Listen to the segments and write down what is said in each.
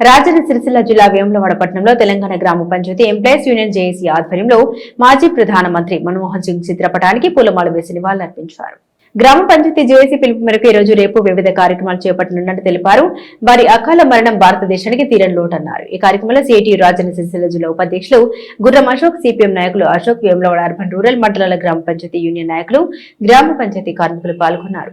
రాజన్న సిరిసిల్ల జిల్లా వేములవాడ పట్టణంలో తెలంగాణ గ్రామ పంచాయతీ ఎంప్లాయీస్ యూనియన్ జేఏసీ ఆధ్వర్యంలో మాజీ ప్రధానమంత్రి మన్మోహన్ సింగ్ చిత్రపటానికి పూలమాల వేసి నివాళులర్పించారు. గ్రామ పంచాయతీ జేఏసీ పిలుపు మేరకు రోజు రేపు వివిధ కార్యక్రమాలు చేపట్టనున్నట్టు తెలిపారు. వారి అకాల మరణం భారతదేశానికి తీరని లోటన్నారు. ఈ కార్యక్రమంలో సిఐటి రాజన్న సిరిసిల్ల జిల్లా ఉపాధ్యక్షులు గుర్రం అశోక్ సిపిఎం నాయకులు అశోక్ వేములవాడ అర్బన్ రూరల్ మండలాల గ్రామ పంచాయతీ యూనియన్ నాయకులు గ్రామ పంచాయతీ కార్మికులు పాల్గొన్నారు.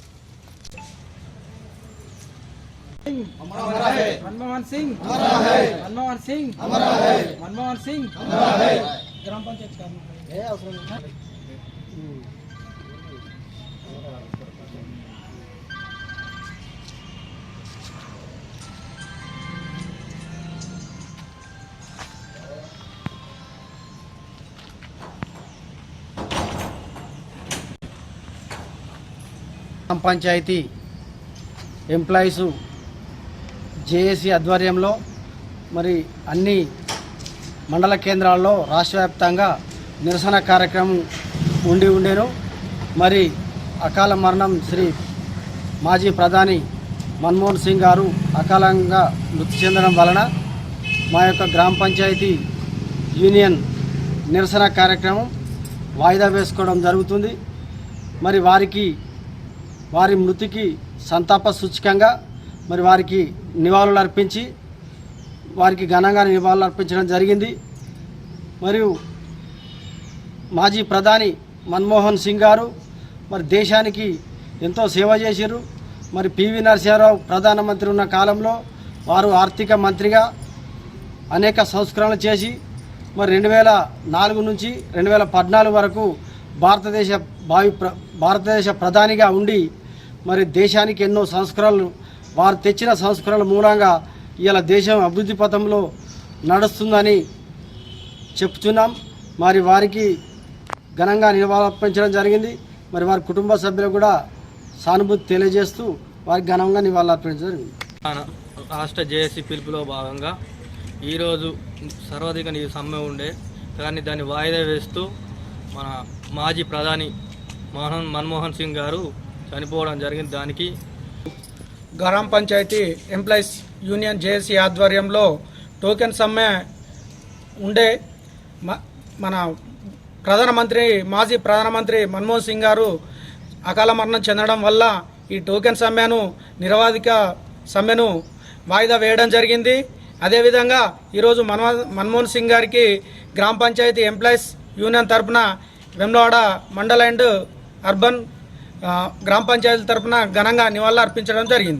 मनमोहन सिंह मनमोहन सिंह मनमोहन सिंह ग्राम पंचायत పంచాయతీ ఎంప్లాయీస్ జేఏసీ ఆధ్వర్యంలో మరి అన్ని మండల కేంద్రాల్లో రాష్ట్ర వ్యాప్తంగా నిరసన కార్యక్రమం ఉండి ఉండేను. మరి అకాల మరణం శ్రీ మాజీ ప్రధాని మన్మోహన్ సింగ్ గారు అకాలంగా మృతి చెందడం వలన మా యొక్క గ్రామ పంచాయతీ యూనియన్ నిరసన కార్యక్రమం వాయిదా వేసుకోవడం జరుగుతుంది. మరి వారికి వారి మృతికి సంతాప సూచికంగా మరి వారికి నివాళులు అర్పించి వారికి ఘనంగా నివాళులు అర్పించడం జరిగింది. మరియు మాజీ ప్రధాని మన్మోహన్ సింగ్ గారు మరి దేశానికి ఎంతో సేవ చేశారు మరి పివి నరసింహారావు ప్రధానమంత్రి ఉన్న కాలంలో వారు ఆర్థిక మంత్రిగా అనేక సంస్కరణలు చేసి మరి రెండు వేల నాలుగు నుంచి రెండు వేల పద్నాలుగు వరకు భారతదేశ భావి ప్ర భారతదేశ ప్రధానిగా ఉండి మరి దేశానికి ఎన్నో సంస్కరణలు వారు తెచ్చిన సంస్కరణల మూలంగా ఇలా దేశం అభివృద్ధి పథంలో నడుస్తుందని చెప్తున్నాం. మరి వారికి ఘనంగా నివాళులర్పించడం జరిగింది. మరి వారి కుటుంబ సభ్యులకు కూడా సానుభూతి తెలియజేస్తూ వారికి ఘనంగా నివాళులర్పించడం జరిగింది. రాష్ట్ర జేఏసీ పిలుపులో భాగంగా ఈరోజు సర్వాధిక నీ సమ్మె ఉండే కానీ దాన్ని వాయిదా వేస్తూ మన మాజీ ప్రధాని మోహన్ మన్మోహన్ సింగ్ గారు చనిపోవడం జరిగింది. దానికి గ్రామ పంచాయతీ ఎంప్లాయీస్ యూనియన్ జేఏసీ ఆధ్వర్యంలో టోకెన్ సమ్మె ఉండే మ- మన ప్రధానమంత్రి మాజీ ప్రధానమంత్రి మన్మోహన్ సింగ్ గారు అకాల మరణం చెందడం వల్ల ఈ టోకెన్ సమ్మెను నిరవాధిక సమ్మెను వాయిదా వేయడం జరిగింది. అదేవిధంగా ఈరోజు మన్మో మన్మోహన్ సింగ్ గారికి గ్రామ పంచాయతీ ఎంప్లాయీస్ యూనియన్ తరపున వెమ్లవాడ మండల్ అండ్ అర్బన్ గ్రామ పంచాయతీ తరపున ఘనంగా నివాళులు అర్పించడం జరిగింది.